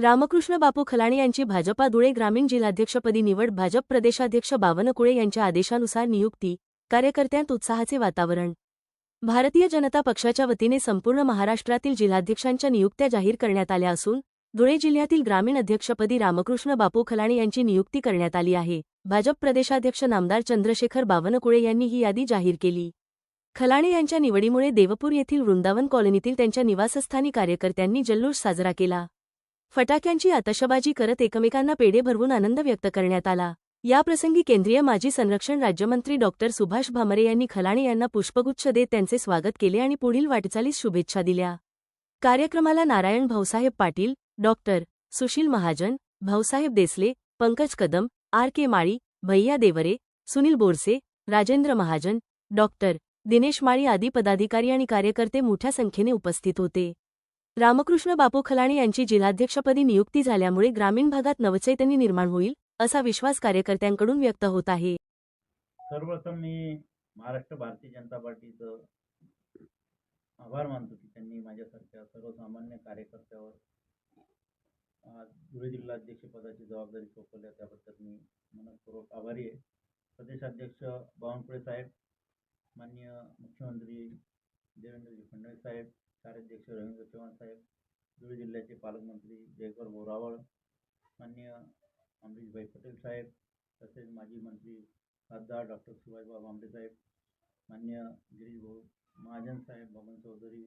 रामकृष्ण बापू खलाणे यांची भाजपा धुळे ग्रामीण जिल्हाध्यक्षपदी निवड भाजप प्रदेशाध्यक्ष बावनकुळे यांच्या आदेशानुसार नियुक्ती कार्यकर्त्यांत उत्साहाचे वातावरण. भारतीय जनता पक्षाच्या वतीने संपूर्ण महाराष्ट्रातील जिल्हाध्यक्षांच्या नियुक्त्या जाहीर करण्यात आल्या असून धुळे जिल्ह्यातील ग्रामीण अध्यक्षपदी रामकृष्ण बापू खलाणे यांची नियुक्ती करण्यात आली आहे. भाजप प्रदेशाध्यक्ष नामदार चंद्रशेखर बावनकुळे यांनी ही यादी जाहीर केली. खलाणे यांच्या निवडीमुळे देवपूर येथील वृंदावन कॉलनीतील त्यांच्या निवासस्थानी कार्यकर्त्यांनी जल्लोष साजरा केला. फटाक्यांची आतषबाजी करत एकमेकांना पेढे भरवून आनंद व्यक्त करण्यात आला. याप्रसंगी केंद्रीय माजी संरक्षण राज्यमंत्री डॉक्टर सुभाष भामरे यांनी खलाणे यांना पुष्पगुच्छ देत त्यांचे स्वागत केले आणि पुढील वाटचालीस शुभेच्छा दिल्या. कार्यक्रमाला Narayan Bhausaheb Patil doctor Sushil Mahajan Bhausaheb Desale Pankaj Kadam R. K. Mali Bhaiya Devre Sunil Borse Rajendra Mahajan doctor Dinesh Mali आदी पदाधिकारी आणि कार्यकर्ते मोठ्या संख्येने उपस्थित होते. रामकृष्ण बापू खलाणे यांची जिल्हाध्यक्षपदी नियुक्ती झाल्यामुळे ग्रामीण भागात नवचैतन्य निर्माण होईल असा विश्वास कार्यकर्त्यांकडून व्यक्त होत आहे. सर्वप्रथम मी महाराष्ट्र भारतीय जनता पार्टीचं आभार मानतो की त्यांनी माझ्यासारख्या सर्वसामान्य कार्यकर्त्यावर धुळे जिल्हाध्यक्षपदाची जबाबदारी सोपवल्या त्याबद्दल मी मनपूर्वक आभारी आहे. प्रदेशाध्यक्ष बावनकुळे साहेब माननीय मुख्यमंत्री देवेंद्रजी फडणवीस साहेब कार्याध्यक्ष रवींद्र चव्हाण साहेब धुळे जिल्ह्याचे पालकमंत्री जयकर बोरावळ मान्य अमरीशभाई पटेल साहेब तसेच माजी मंत्री खासदार डॉक्टर सुभाषबाब आंबे साहेब मान्य गिरीश भाऊ महाजन साहेब बबन चौधरी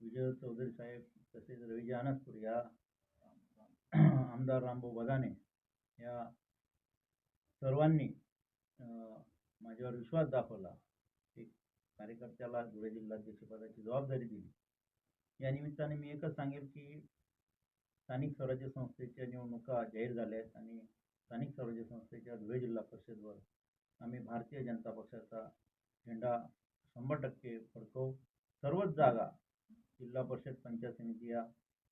विजय चौधरी साहेब तसेच रविजी अनसपूर या आमदार रामभाऊ बदाने या सर्वांनी माझ्यावर विश्वास दाखवला. एक कार्यकर्त्याला धुळे जिल्हाध्यक्षपदाची जबाबदारी दिली. या निमित्ताने मी एकच सांगेल की स्थानिक स्वराज्य संस्थेच्या निवडणुका जाहीर झाल्या आहेत आणि स्थानिक स्वराज्य संस्थेच्या धुळे जिल्हा परिषदवर आम्ही भारतीय जनता पक्षाचा झेंडा शंभर टक्के फडकवू. सर्वच जागा जिल्हा परिषद पंचायत समिती या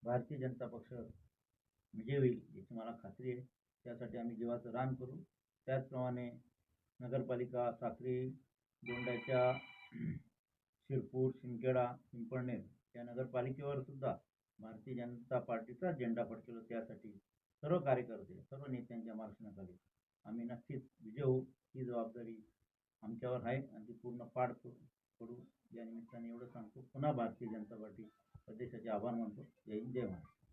भारतीय जनता पक्ष विजय होईल याची मला खात्री आहे. त्यासाठी आम्ही जीवाचं रान करू. त्याचप्रमाणे नगरपालिका साक्री दोंडाच्या शिरपूर शिंदखेडा पिंपळनेर त्या नगरपालिकेवर सुद्धा भारतीय जनता पार्टीचा झेंडा फडकेलो त्यासाठी सर्व कार्यकर्ते सर्व नेत्यांच्या मार्गदर्शनाखाली. आम्ही नक्कीच विजय होऊ ही जबाबदारी आमच्यावर आहे आणि ती पूर्ण पाड पडू. या निमित्ताने एवढं सांगतो. पुन्हा भारतीय जनता पार्टी प्रदेशाचे आभार मानतो. जय हिंद जय महाराष्ट्र.